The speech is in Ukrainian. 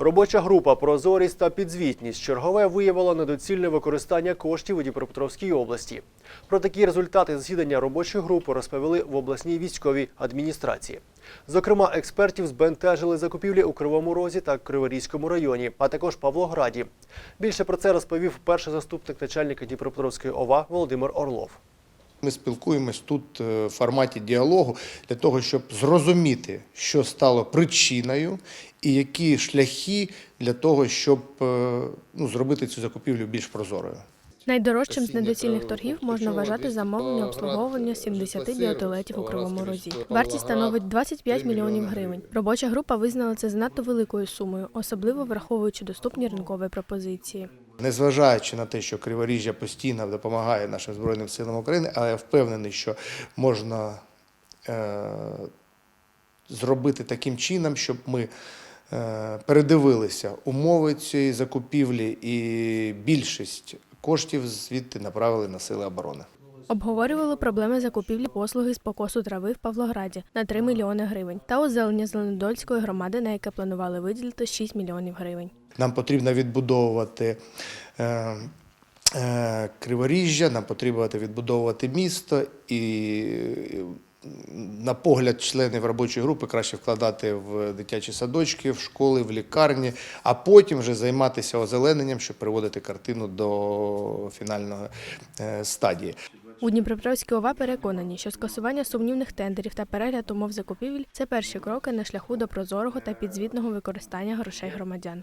Робоча група Прозорість та підзвітність чергове виявила недоцільне використання коштів у Дніпропетровській області. Про такі результати засідання робочої групи розповіли в обласній військовій адміністрації. Зокрема, експертів збентежили закупівлі у Кривому Розі та Криворізькому районі, а також Павлограді. Більше про це розповів перший заступник начальника Дніпропетровської ОВА Володимир Орлов. Ми спілкуємось тут е, в форматі діалогу для того, щоб зрозуміти, що стало причиною і які шляхи для того, щоб е, ну, зробити цю закупівлю більш прозорою. Найдорожчим з недоцільних торгів можна вважати замовлення обслуговування 70 біотуалетів у Кривому Розі. Вартість становить 25 мільйонів гривень. Робоча група визнала це занадто великою сумою, особливо враховуючи доступні ринкові пропозиції. Незважаючи на те, що Криворіжжя постійно допомагає нашим Збройним силам України, але я впевнений, що можна е, зробити таким чином, щоб ми е, передивилися умови цієї закупівлі і більшість коштів звідти направили на сили оборони. Обговорювали проблеми закупівлі послуги з покосу трави в Павлограді на 3 мільйони гривень та озеленення Зеленодольської громади, на яке планували виділити 6 мільйонів гривень. Нам потрібно відбудовувати е, е, Криворіжжя, нам потрібно відбудовувати місто і, на погляд членів робочої групи краще вкладати в дитячі садочки, в школи, в лікарні, а потім вже займатися озелененням, щоб приводити картину до фінальної е, стадії. У Дніпропетровській ОВА переконані, що скасування сумнівних тендерів та перегляд умов закупівель це перші кроки на шляху до прозорого та підзвітного використання грошей громадян.